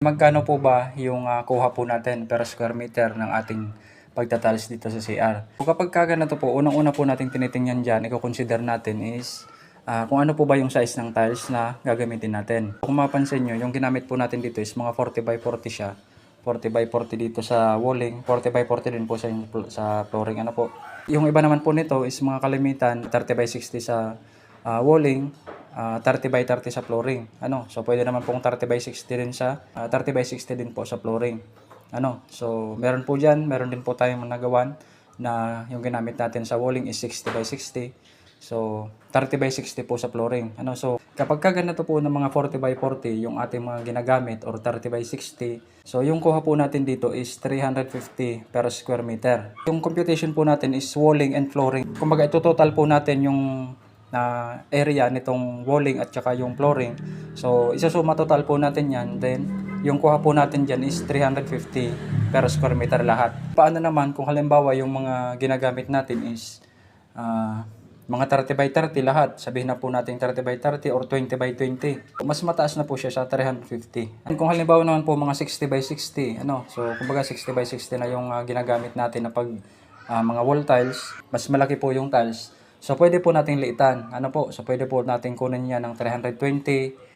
Magkano po ba yung ah, kuha po natin per square meter ng ating pagtatalis dito sa CR? So kapag ka ganito po, unang-una po natin tinitingnan dyan, i-consider natin is ah, kung ano po ba yung size ng tiles na gagamitin natin. Kung mapansin nyo, yung ginamit po natin dito is mga 40 by 40 siya. 40 by 40 dito sa walling, 40 by 40 din po sa, sa flooring. Ano po? Yung iba naman po nito is mga kalimitan, 30 by 60 sa ah, walling, ah, 30 by 30 sa flooring. Ano? So pwede naman pong 30 by 60 din sa ah, 30 by 60 din po sa flooring. Ano? So meron po diyan, meron din po tayong nagawan na yung ginamit natin sa walling is 60 by 60. So 30 by 60 po sa flooring. Ano? So kapag ka ganito po ng mga 40 by 40 yung ating mga ginagamit or 30 by 60, so yung kuha po natin dito is 350 per square meter. Yung computation po natin is walling and flooring. Kumbaga ito total po natin yung na area nitong walling at saka yung flooring. So, isasuma total po natin yan. Then, yung kuha po natin dyan is 350 per square meter lahat. Paano naman kung halimbawa yung mga ginagamit natin is ah, mga 30 by 30 lahat. Sabihin na po natin 30 by 30 or 20 by 20. Mas mataas na po siya sa 350. And kung halimbawa naman po mga 60 by 60, ano, so kumbaga 60 by 60 na yung ah, ginagamit natin na pag ah, mga wall tiles, mas malaki po yung tiles. So pwede po nating liitan. Ano po? So pwede po nating kunin niya ng 320